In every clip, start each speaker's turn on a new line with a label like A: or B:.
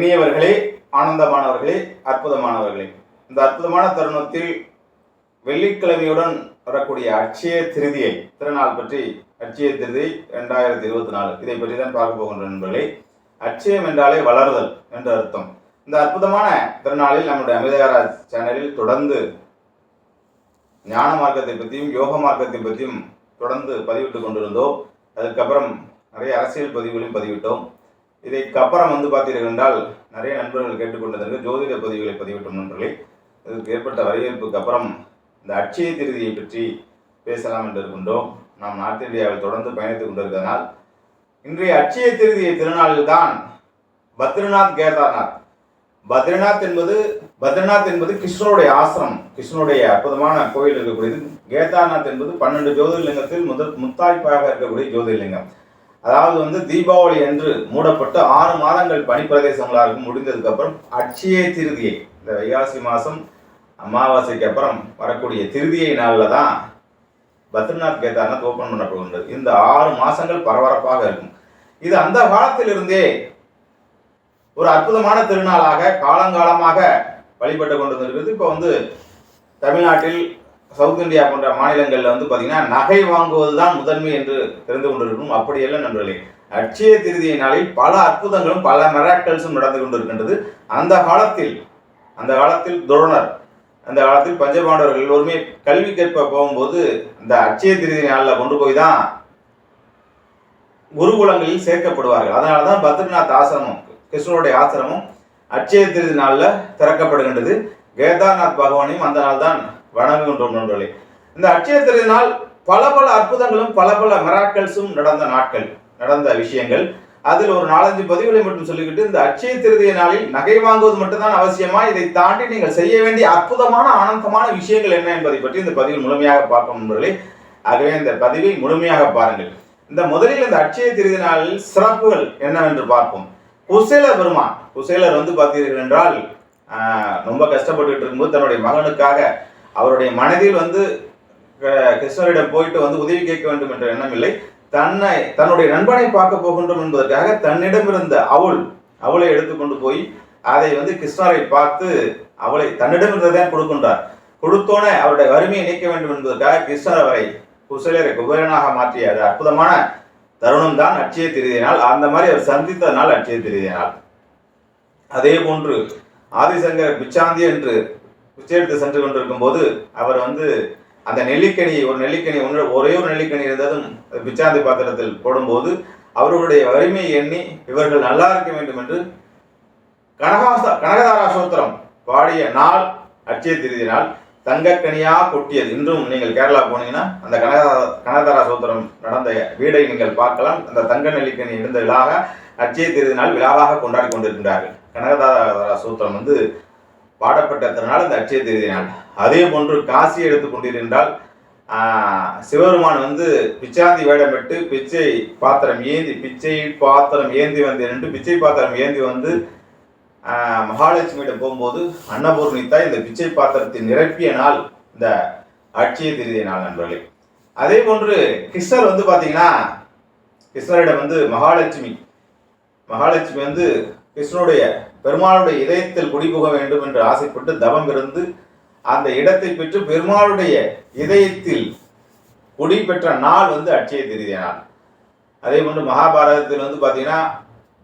A: இனியவர்களே ஆனந்தமானவர்களே அற்புதமானவர்களே. இந்த அற்புதமான தருணத்தில் வெள்ளிக்கிழமையுடன் வரக்கூடிய அட்சய திருதியை திருநாள் பற்றி அட்சய திருதி ரெண்டாயிரத்தி இருபத்தி நாலு. இதை பற்றி தான் பார்க்க போகின்ற நண்பர்களே. அட்சயம் என்றாலே வளருதல் என்று அர்த்தம். இந்த அற்புதமான திருநாளில் நம்முடைய அமிர்தராஜ் சேனலில் தொடர்ந்து ஞான மார்க்கத்தை பற்றியும் யோக மார்க்கத்தை பற்றியும் தொடர்ந்து பதிவிட்டு கொண்டிருந்தோம். அதுக்கப்புறம் நிறைய அரசியல் பதிவுகளையும் பதிவிட்டோம். இதற்கப்புறம் வந்து பார்த்தீர்கள் என்றால் நிறைய நண்பர்கள் கேட்டுக்கொண்டதற்கு ஜோதிட பதிவுகளை பதிவிட்டோம் நண்பர்களே. இதற்கு ஏற்பட்ட வரவேற்புக்கு அப்புறம் இந்த அட்சய திருதியை பற்றி பேசலாம் என்று இருக்கின்றோம். நாம் நார்த் இந்தியாவில் தொடர்ந்து பயணித்துக் கொண்டிருக்கிறதனால் இன்றைய அட்சய திருதியை திருநாளில் தான் பத்ரிநாத் கேதார்நாத். பத்ரிநாத் என்பது பத்ரிநாத் என்பது கிருஷ்ணனுடைய ஆசிரம் கிருஷ்ணனுடைய அற்புதமான கோயில் இருக்கக்கூடியது. கேதார்நாத் என்பது பன்னெண்டு ஜோதிர்லிங்கத்தில் முதல் முத்தாய்ப்பாக இருக்கக்கூடிய ஜோதிர்லிங்கம். அதாவது வந்து தீபாவளி அன்று மூடப்பட்டு ஆறு மாதங்கள் பனிப்பிரதேசங்களாக முடிந்ததுக்கு அப்புறம் அட்சய திருதியை இந்த வைகாசி மாதம் அமாவாசைக்கு அப்புறம் வரக்கூடிய திருதியை நாளில் தான் பத்ரிநாத் கேதார்நாத் ஓப்பன் பண்ணப்படுகின்றது. இந்த ஆறு மாதங்கள் பரபரப்பாக இருக்கும். இது அந்த காலத்திலிருந்தே ஒரு அற்புதமான திருநாளாக காலங்காலமாக வழிபட்டு கொண்டு வந்திருக்கிறது இப்போ வந்து தமிழ்நாட்டில் சவுத் இந்தியா போன்ற மாநிலங்களில் வந்து பார்த்தீங்கன்னா நகை வாங்குவது தான் முதன்மை என்று தெரிந்து கொண்டிருக்கும். அப்படியெல்லாம் நண்பர்களே. அட்சய திருதிய நாளில் பல அற்புதங்களும் பல மெராக்கல்ஸும் நடந்து கொண்டிருக்கின்றது. அந்த காலத்தில் அந்த காலத்தில் துரோணர் அந்த காலத்தில் பஞ்சபாண்டவர்கள் எல்லோருமே கல்வி கற்ப போகும்போது இந்த அட்சய திருதி நாளில் கொண்டு போய் தான் குருகுலங்களில் சேர்க்கப்படுவார்கள். அதனால தான் பத்ரிநாத் ஆசிரமம் கிருஷ்ணனுடைய ஆசிரமம் அட்சய திருதி நாளில் திறக்கப்படுகின்றது. கேதார்நாத் பகவானையும் அந்த நாள் தான் வணங்குகின்றோம் நண்பர்களே. இந்த அட்சய திருதி நாள் பல பல அற்புதங்களும் பல பல மெராக்கல்ஸும் நடந்த நாட்கள் நடந்த விஷயங்கள். அதில் ஒரு நாலஞ்சு பதிவுகளை மட்டும் சொல்லிக்கிட்டு இந்த அட்சய திருதிய நாளில் நகை வாங்குவது மட்டும்தான் அவசியமா? இதை தாண்டி நீங்கள் செய்ய வேண்டிய அற்புதமான ஆனந்தமான விஷயங்கள் என்ன என்பதை பற்றி இந்த பதிவில் முழுமையாக பார்ப்போம் நண்பர்களே. ஆகவே இந்த பதிவை முழுமையாக பாருங்கள். இந்த முதலில் இந்த அட்சய திருதி நாளில் சிறப்புகள் என்னவென்று பார்ப்போம். குசேலர் பெருமான். குசேலர் வந்து பார்த்தீர்கள் என்றால் ரொம்ப கஷ்டப்பட்டு இருக்கும்போது தன்னுடைய மகனுக்காக அவருடைய மனதில் வந்து கிருஷ்ணரிடம் போயிட்டு வந்து உதவி கேட்க வேண்டும் என்ற எண்ணம் இல்லை. தன்னை தன்னுடைய நண்பனை பார்க்க போகின்றோம் என்பதற்காக தன்னிடம் இருந்த அவள் அவளை எடுத்துக்கொண்டு போய் அதை வந்து கிருஷ்ணரை பார்த்து அவளை தன்னிடம் இருந்ததை கொடுக்கின்றார். கொடுத்தோனே அவருடைய வறுமையை நீக்க வேண்டும் என்பதற்காக கிருஷ்ணர் அவரை குசலரை குபேரனாக மாற்றிய அது அற்புதமான தருணம் தான் அட்சய திருதிய அந்த மாதிரி அவர் சந்தித்த நாள் அட்சய திருதிய அதே போன்று ஆதிசங்கர் பிச்சாந்தி என்று பிச்சை எடுத்து சென்று கொண்டிருக்கும் போது அவர் வந்து அந்த நெல்லிக்கனி ஒரு நெல்லிக்கனி ஒன்று ஒரே ஒரு நெல்லிக்கனி இருந்ததும் பிச்சாந்தி பாத்திரத்தில் போடும்போது அவர்களுடைய வறுமையை எண்ணி இவர்கள் நல்லா இருக்க வேண்டும் என்று கனகாச கனகதாரா சூத்திரம் பாடிய நாள் அட்சய திருதி நாள் தங்கக்கனியா கொட்டியது. இன்றும் நீங்கள் கேரளா போனீங்கன்னா அந்த கனகதா கனகதாரா சூத்திரம் நடந்த வீடை நீங்கள் பார்க்கலாம். அந்த தங்க நெல்லிக்கனி இருந்த விழாக அட்சய திருதி நாள் விழாவாக கொண்டாடி கொண்டிருக்கின்றார்கள். கனகதாரா சூத்திரம் வந்து பாடப்பட்டதனால் அந்த இந்த அட்சய திருதி நாள். அதே போன்று காசி எடுத்துக்கொண்டிருந்தால் கொண்டிருந்தால் சிவபெருமான் வந்து பிச்சாந்தி வேடமிட்டு பிச்சை பாத்திரம் ஏந்தி பிச்சை பாத்திரம் ஏந்தி வந்து நின்று பிச்சை பாத்திரம் ஏந்தி வந்து மகாலட்சுமியிடம் போகும்போது அன்னபூர்ணி தாய் இந்த பிச்சை பாத்திரத்தை நிரப்பிய நாள் இந்த அட்சய திருதி நாள் நண்பர்களே. அதே போன்று கிருஷ்ணர் வந்து பார்த்தீங்கன்னா கிருஷ்ணரிடம் வந்து மகாலட்சுமி மகாலட்சுமி வந்து கிருஷ்ணனுடைய பெருமாளுடைய இதயத்தில் குடிபுக வேண்டும் என்று ஆசைப்பட்டு தவம் இருந்து அந்த இடத்தை பெற்று பெருமாளுடைய இதயத்தில் குடி பெற்ற நாள் வந்து அட்சய திருதிய நாள். அதே போன்று மகாபாரதத்தில் வந்து பார்த்தீங்கன்னா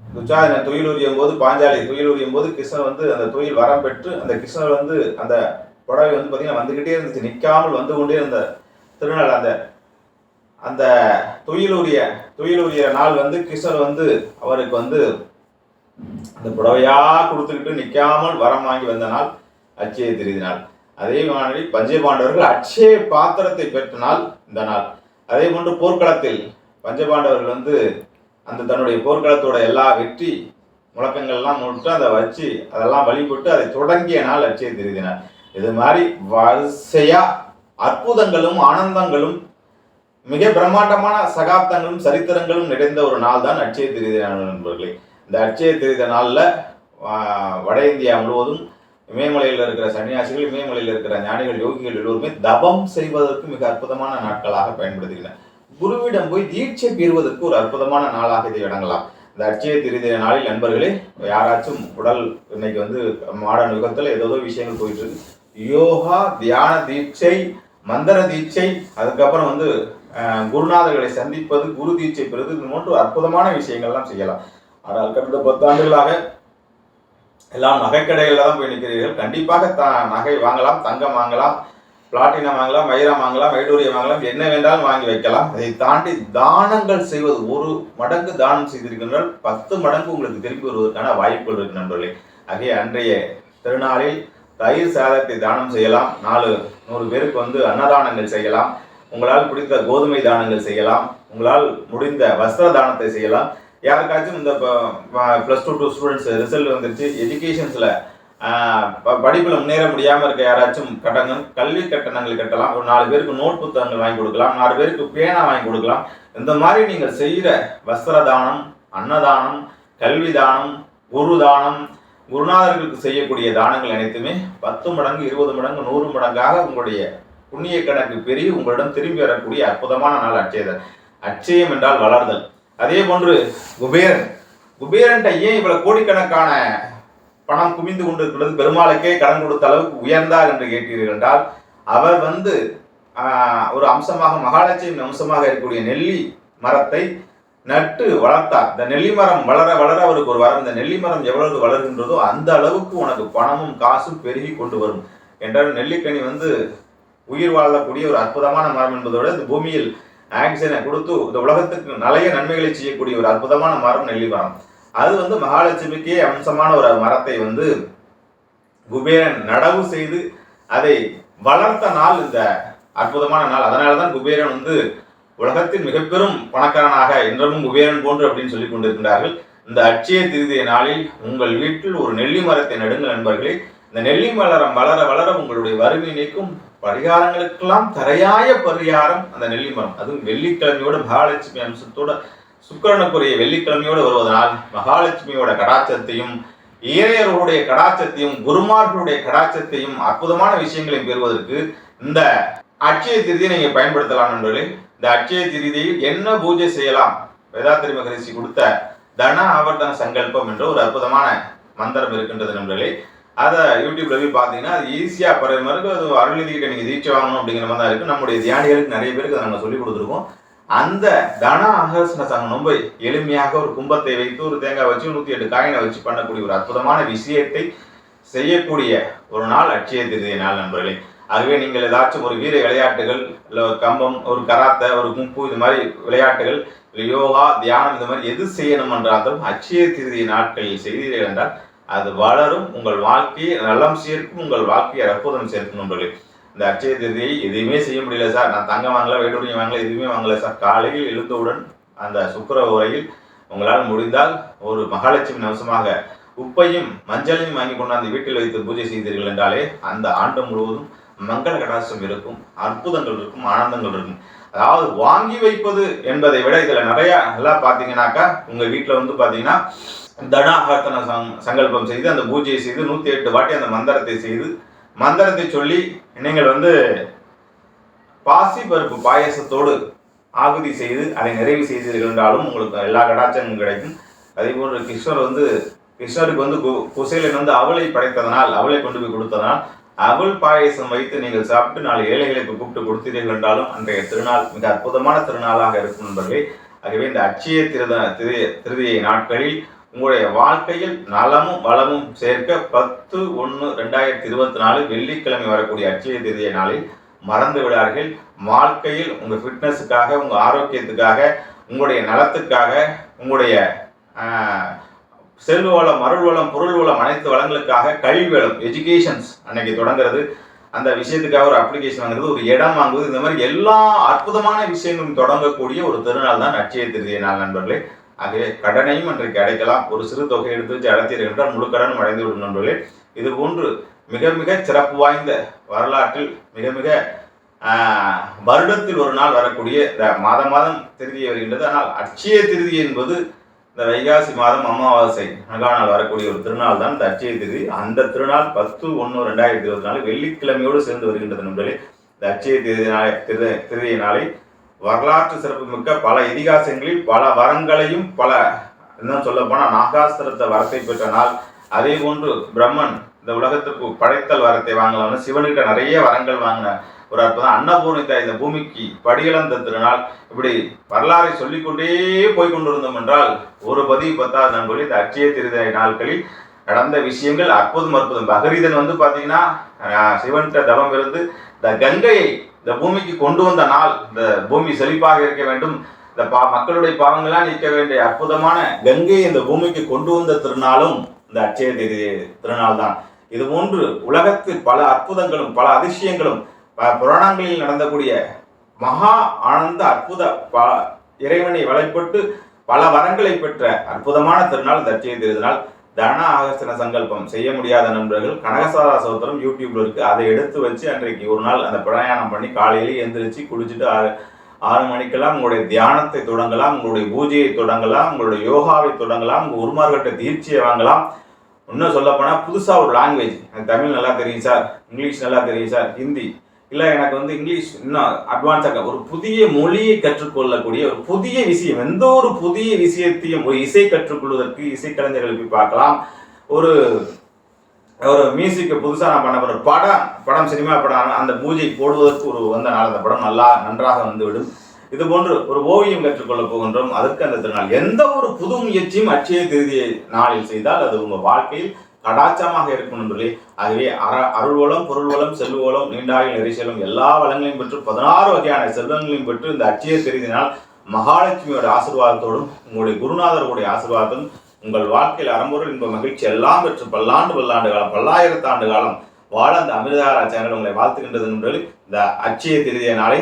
A: துச்சாதன துயில் உரியும் போது பாஞ்சாலி துயில் உரியும் போது கிருஷ்ணர் வந்து அந்த துயில் வரம் பெற்று அந்த கிருஷ்ணர் வந்து அந்த புடவை வந்து பார்த்தீங்கன்னா வந்துக்கிட்டே இருந்துச்சு. நிற்காமல் வந்து கொண்டே இருந்த திருநாள் அந்த அந்த துயிலுரிய துயிலுரிய நாள் வந்து கிருஷ்ணர் வந்து அவருக்கு வந்து அந்த புடவையா கொடுத்துக்கிட்டு நிற்காமல் வரம் வாங்கி வந்த நாள் அச்சய திருதி நாள். அதே மாதிரி பஞ்சபாண்டவர்கள் அச்சய பாத்திரத்தை பெற்ற நாள் இந்த நாள். அதே போன்று போர்க்களத்தில் பஞ்சபாண்டவர்கள் வந்து அந்த தன்னுடைய போர்க்களத்தோட எல்லா வெற்றி முழக்கங்கள்லாம் முட்டு அதை வச்சு அதெல்லாம் வழிபட்டு அதை தொடங்கிய நாள் அச்சய திருதி நாள். இது மாதிரி வரிசையா அற்புதங்களும் ஆனந்தங்களும் மிக பிரம்மாண்டமான சகாப்தங்களும் சரித்திரங்களும் நிறைந்த ஒரு நாள் தான் அச்சய திருதி நாள் நண்பர்களே. இந்த அட்சய திருதி நாளில் வட இந்தியா முழுவதும் இமயமலையில் இருக்கிற சன்னியாசிகள் இமயமலையில் இருக்கிற ஞானிகள் யோகிகள் எல்லோருமே தபம் செய்வதற்கு மிக அற்புதமான நாட்களாக பயன்படுத்துகின்றன குருவிடம் போய் தீட்சை பெறுவதற்கு ஒரு அற்புதமான நாளாக இதை விளங்கலாம். இந்த அட்சய திருதிய நாளில் நண்பர்களே யாராச்சும் உடல் இன்னைக்கு வந்து மாடர்ன் யுகத்தில் ஏதோ விஷயங்கள் போயிட்டு இருக்கு யோகா தியான தீட்சை மந்திர தீட்சை அதுக்கப்புறம் வந்து குருநாதர்களை சந்திப்பது குரு தீட்சை பெறுவது இது போன்ற அற்புதமான விஷயங்கள்லாம் செய்யலாம். ஆனால் கடந்த பத்தாண்டுகளாக எல்லாம் நகைக்கடைகளில் தான் போய் நிற்கிறீர்கள். கண்டிப்பாக த நகை வாங்கலாம் தங்கம் வாங்கலாம் பிளாட்டினம் வாங்கலாம் வைரம் வாங்கலாம் வைடூரியம் வாங்கலாம் என்ன வேண்டாலும் வாங்கி வைக்கலாம். அதை தாண்டி தானங்கள் செய்வது ஒரு மடங்கு தானம் செய்திருக்கின்றால் பத்து மடங்கு உங்களுக்கு திருப்பி வருவதற்கான வாய்ப்புகள் இருக்கு நண்பர்களே. ஆகிய அன்றைய திருநாளில் தயிர் சாதத்தை தானம் செய்யலாம். நாலு நூறு பேருக்கு வந்து அன்னதானங்கள் செய்யலாம். உங்களால் பிடித்த கோதுமை தானங்கள் செய்யலாம். உங்களால் முடிந்த வஸ்திர தானத்தை செய்யலாம். யாருக்காச்சும் இந்த plus two two students result வந்துருச்சு எஜுகேஷன்ஸில் படிப்பில் முன்னேற முடியாமல் இருக்க யாராச்சும் கட்டணம் கல்வி கட்டணங்கள் கட்டலாம். ஒரு நாலு பேருக்கு நோட் புத்தகங்கள் வாங்கி கொடுக்கலாம் நாலு பேருக்கு பேனா வாங்கி கொடுக்கலாம். இந்த மாதிரி நீங்கள் செய்கிற வஸ்திர தானம் அன்னதானம் கல்வி தானம் குரு தானம் குருநாதர்களுக்கு செய்யக்கூடிய தானங்கள் அனைத்துமே பத்து மடங்கு இருபது மடங்கு நூறு மடங்காக உங்களுடைய புண்ணிய கணக்கு பெருகி உங்களிடம் திரும்பி வரக்கூடிய அற்புதமான நாள் அட்சயதல் அச்சயம் என்றால் வளர்தல். அதே போன்று குபேரன். குபேரன்ட்ட ஏன் இவ்வளவு கோடிக்கணக்கான பணம் குமிந்து கொண்டிருக்கிறது? பெருமாளுக்கே கடன் கொடுத்த அளவுக்கு உயர்ந்தார் என்று கேட்டீர்கள் என்றால் அவர் வந்து ஒரு அம்சமாக மகாலட்சுமி அம்சமாக இருக்கக்கூடிய நெல்லி மரத்தை நட்டு வளர்த்தார். இந்த நெல்லி மரம் வளர வளர அவருக்கு ஒரு வரம். இந்த நெல்லி மரம் எவ்வளவு வளர்கின்றதோ அந்த அளவுக்கு உனக்கு பணமும் காசும் பெருகி கொண்டு வரும். என்றால் நெல்லிக்கனி வந்து உயிர் வாழக்கூடிய ஒரு அற்புதமான மரம் என்பதோடு இந்த பூமியில் ஆக்சிஜனை கொடுத்து இந்த உலகத்துக்கு நிறைய நன்மைகளை செய்யக்கூடிய ஒரு அற்புதமான மரம் நெல்லி மரம் அது வந்து மகாலட்சுமிக்கே அம்சமான ஒரு மரத்தை வந்து குபேரன் நடவு செய்து அதை வளர்த்த நாள் இந்த அற்புதமான நாள். அதனால தான் குபேரன் வந்து உலகத்தின் மிக பெரும் பணக்காரனாக இன்றமும் குபேரன் போன்று அப்படின்னு சொல்லி கொண்டிருக்கிறார்கள் இந்த அட்சய திருதிய நாளில் உங்கள் வீட்டில் ஒரு நெல்லி மரத்தை நடுங்கள் நண்பர்களே. இந்த நெல்லி மலரம் வளர வளர உங்களுடைய வறுமை நீக்கும் பரிகாரங்களுக்கெல்லாம் தரையாய பரிகாரம் அந்த நெல்லி மரம். அதுவும் வெள்ளிக்கிழமையோட மகாலட்சுமி அம்சத்தோட சுக்கரனுக்குரிய வெள்ளிக்கிழமையோடு வருவதனால் மகாலட்சுமியோட கடாச்சத்தையும் ஏழையர்களுடைய கடாச்சத்தையும் குருமார்களுடைய கடாச்சத்தையும் அற்புதமான விஷயங்களையும் பெறுவதற்கு இந்த அட்சய திருதியை நீங்க பயன்படுத்தலாம் நண்பர்களே. இந்த அட்சய திருதியில் என்ன பூஜை செய்யலாம்? வேதாத்திரி மகரிஷி கொடுத்த தன ஆவர்த்தன சங்கல்பம் என்ற ஒரு அற்புதமான மந்திரம் இருக்கின்றது நண்பர்களே. அதை யூடியூப்ல போய் பார்த்தீங்கன்னா அது ஈஸியாக பரவ மாதிரி அது அருள்நிதிக்கிட்ட நீங்கள் தீட்சை வாங்கணும் அப்படிங்கிற மாதிரி தான் இருக்கு. நம்முடைய தியானிகளுக்கு நிறைய பேருக்கு நாங்கள் சொல்லி கொடுத்துருக்கோம். அந்த தன அகர்ஷண சங்கம் ரொம்ப எளிமையாக ஒரு கும்பத்தை வைத்து ஒரு தேங்காய் வச்சு நூற்றி எட்டு காயினை வச்சு பண்ணக்கூடிய ஒரு அற்புதமான விஷயத்தை செய்யக்கூடிய ஒரு நாள் அட்சய திருதிய நாள் நண்பர்களே. ஆகவே நீங்கள் ஏதாச்சும் ஒரு வீர விளையாட்டுகள் இல்லை ஒரு கம்பம் ஒரு கராத்தை ஒரு கும்பு இது மாதிரி விளையாட்டுகள் இல்லை யோகா தியானம் இந்த மாதிரி எது செய்யணும் என்றாலும் அட்சய திருதிய நாட்களில் செய்தீர்கள் என்றால் அது வளரும் உங்கள் வாழ்க்கையை நலம் சேர்க்கும் உங்கள் வாழ்க்கையை அற்புதம் சேர்க்கும் நண்பர்களே. இந்த அட்சய திருதியை எதுவுமே செய்ய முடியல சார். நான் தங்க வாங்கல வேடுடைய வாங்கல எதுவுமே வாங்கல சார். காலையில் எழுந்தவுடன் அந்த சுக்கர உரையில் உங்களால் முடிந்தால் ஒரு மகாலட்சுமி நவசமாக உப்பையும் மஞ்சளையும் வாங்கி கொண்டாந்து வீட்டில் வைத்து பூஜை செய்தீர்கள் என்றாலே அந்த ஆண்டு முழுவதும் மங்கள கடாசம் இருக்கும் அற்புதங்கள் இருக்கும் ஆனந்தங்கள் இருக்கும். அதாவது வாங்கி வைப்பது என்பதை விட இதில் நிறைய நல்லா பார்த்தீங்கன்னாக்கா உங்கள் வீட்டில் வந்து பார்த்தீங்கன்னா தனாகர்த்தன சங் சங்கல்பம் செய்து அந்த பூஜையை செய்து நூற்றி எட்டு வாட்டி அந்த மந்திரத்தை செய்து மந்திரத்தை சொல்லி நீங்கள் வந்து பாசி பருப்பு பாயசத்தோடு ஆகுதி செய்து அதை நிறைவு செய்தீர்கள் என்றாலும் உங்களுக்கு எல்லா கடாச்சங்களும் கிடைக்கும். அதே போன்று கிருஷ்ணர் வந்து கிருஷ்ணருக்கு வந்து கு- குசேலன் வந்து அவளை படைத்ததனால் அவளை கொண்டு போய் கொடுத்ததனால் அவள் பாயசம் வைத்து நீங்கள் சாப்பிட்டு நாலு ஏழைகளுக்கு கூப்பிட்டு கொடுத்தீர்கள் என்றாலும் அன்றைய திருநாள் மிக அற்புதமான திருநாளாக இருக்கும் நண்பர்களே. ஆகவே இந்த அச்சய திருத திரு திருதியை நாட்களில் உங்களுடைய வாழ்க்கையில் நலமும் வளமும் சேர்க்க பத்து ஒன்று ரெண்டாயிரத்தி இருபத்தி நாலு வெள்ளிக்கிழமை வரக்கூடிய அச்சய திருதிய நாளில் மறந்து விடார்கள் வாழ்க்கையில் உங்கள் ஃபிட்னஸுக்காக உங்கள் ஆரோக்கியத்துக்காக உங்களுடைய நலத்துக்காக உங்களுடைய செல்வ வளம் அருள் வளம் பொருள் வளம் அனைத்து வளங்களுக்காக கல்வி வளம் எஜுகேஷன்ஸ் அன்னைக்கு தொடங்குறது. அந்த விஷயத்துக்காக ஒரு அப்ளிகேஷன் வாங்குறது ஒரு இடம் வாங்குவது இந்த மாதிரி எல்லா அற்புதமான விஷயங்களும் தொடங்கக்கூடிய ஒரு திருநாள் தான் அட்சய திருதிய நாள் நண்பர்களே. ஆகவே கடனையும் அன்றைக்கு அடைக்கலாம். ஒரு சிறு தொகை எடுத்து வச்சு அடைத்தீர்கள் என்றால் முழு கடனும் அடைந்து விடும் நண்பர்களே. இது போன்று மிக மிக சிறப்பு வாய்ந்த வரலாற்றில் மிக மிக வருடத்தில் ஒரு நாள் வரக்கூடிய இந்த மாதம் மாதம் திருதியை வருகின்றது. ஆனால் அட்சய திருதி என்பது இந்த வைகாசி மாதம் அமாவாசை அழகா வரக்கூடிய ஒரு திருநாள் தான் இந்த திதி. அந்த திருநாள் பத்து ஒன்று ரெண்டாயிரத்தி இருபத்தி நாலு வெள்ளிக்கிழமையோடு சேர்ந்து வருகின்றது நண்பர்களே. இந்த அட்சய நாளை திரு திருதிய நாளை வரலாற்று சிறப்புமிக்க பல இதிகாசங்களில் பல வரங்களையும் பல இன்னும் சொல்ல போனால் நாகாஸ்திரத்தை வரத்தை பெற்ற நாள். அதே போன்று பிரம்மன் இந்த உலகத்திற்கு படைத்தல் வரத்தை வாங்கலாம்னு சிவன்கிட்ட நிறைய வரங்கள் வாங்கின ஒரு அற்புதம். அன்னபூர்ணிதா இந்த பூமிக்கு படிகளந்த திருநாள். இப்படி வரலாறை சொல்லிக்கொண்டே போய் கொண்டிருந்தோம் என்றால் ஒரு பதிவு பத்தாவது நண்பர்கள் இந்த அச்சய திருதை நாட்களில் நடந்த விஷயங்கள் அற்புதம் அற்புதம். பகரீதன் வந்து பார்த்தீங்கன்னா சிவன்கிட்ட தவம் இருந்து இந்த கங்கையை இந்த பூமிக்கு கொண்டு வந்த நாள் இந்த பூமி செழிப்பாக இருக்க வேண்டும். இந்த பா மக்களுடைய பாவங்களாக நிற்க வேண்டிய அற்புதமான கங்கையை இந்த பூமிக்கு கொண்டு வந்த திருநாளும் இந்த அட்சய திதி திருநாள் தான். இது போன்று உலகத்தில் பல அற்புதங்களும் பல அதிசயங்களும் புராணங்களில் நடந்தக்கூடிய மகா ஆனந்த அற்புத ப இறைவனை வழிபட்டு பல வரங்களை பெற்ற அற்புதமான திருநாள் இந்த திருநாள். தன ஆகஸ்தன சங்கல்பம் செய்ய முடியாத நண்பர்கள் கனகசாரா சோத்திரம் யூடியூப்ல இருக்கு. அதை எடுத்து வச்சு அன்றைக்கு ஒரு நாள் அந்த பிரயாணம் பண்ணி காலையிலேயே எந்திரிச்சு குளிச்சுட்டு ஆறு ஆறு மணிக்கெல்லாம் உங்களுடைய தியானத்தை தொடங்கலாம் உங்களுடைய பூஜையை தொடங்கலாம் உங்களுடைய யோகாவை தொடங்கலாம் உங்கள் உருமார்கட்ட தீர்ச்சியை வாங்கலாம். இன்னும் சொல்லப்போனால் புதுசாக ஒரு லாங்குவேஜ் எனக்கு தமிழ் நல்லா தெரியும் சார் இங்கிலீஷ் நல்லா தெரியும் சார் ஹிந்தி. இல்லை எனக்கு வந்து இங்கிலீஷ் இன்னும் அட்வான்ஸாக ஒரு புதிய மொழியை கற்றுக்கொள்ளக்கூடிய ஒரு புதிய விஷயம் எந்த ஒரு புதிய விஷயத்தையும் ஒரு இசை கற்றுக்கொள்வதற்கு இசைக்கலைஞர்கள் போய் பார்க்கலாம். ஒரு ஒரு மியூசிக்கை புதுசாக நான் பண்ண போகிற படம் படம் சினிமா படம் அந்த பூஜை போடுவதற்கு ஒரு வந்த நாள் அந்த படம் நல்லா நன்றாக வந்துவிடும். இது போன்று ஒரு ஓவியம் கற்றுக்கொள்ள போகின்றோம். அதற்கு அந்த திருநாள். எந்த ஒரு புது முயற்சியும் அச்சய திருதியை நாளில் செய்தால் அது உங்கள் வாழ்க்கையில் கடாச்சமாக இருக்கும் நண்பர்களே. ஆகவே அற அருள்வளம் பொருள்வளம் பொருள் நீண்டாயில் நெரிசலும் எல்லா வளங்களையும் பெற்று பதினாறு வகையான செல்வங்களையும் பெற்று இந்த அட்சய திருதினால் மகாலட்சுமியோட ஆசீர்வாதத்தோடும் உங்களுடைய குருநாதருடைய ஆசீர்வாதத்தும் உங்கள் வாழ்க்கையில் அறம்பொருள் இன்ப மகிழ்ச்சி எல்லாம் பெற்று பல்லாண்டு பல்லாண்டு காலம் பல்லாயிரத்தாண்டு காலம் வாழ அந்த அமிர்தாரா சேனல் உங்களை வாழ்த்துகின்றது நண்பர்களே. இந்த அச்சய திருதிய நாளை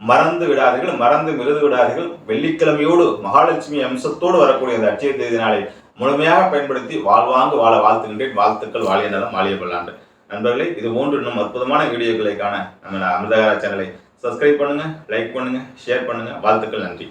A: மறந்து விடாதீர்கள் மறந்து மிருது விடாதீர்கள் வெள்ளிக்கிழமையோடு மகாலட்சுமி அம்சத்தோடு வரக்கூடிய அந்த அச்சய தேதி நாளை முழுமையாக பயன்படுத்தி வாழ்வாங்கு வாழ வாழ்த்துகின்றேன். வாழ்த்துக்கள் வாழிய நலம் வாழிய பல்லாண்டு நண்பர்களே இது போன்று இன்னும் அற்புதமான வீடியோக்களை காண நம்ம அமிர்தகாரா சேனலை சப்ஸ்கிரைப் பண்ணுங்க லைக் பண்ணுங்க ஷேர் பண்ணுங்க. வாழ்த்துக்கள் நன்றி.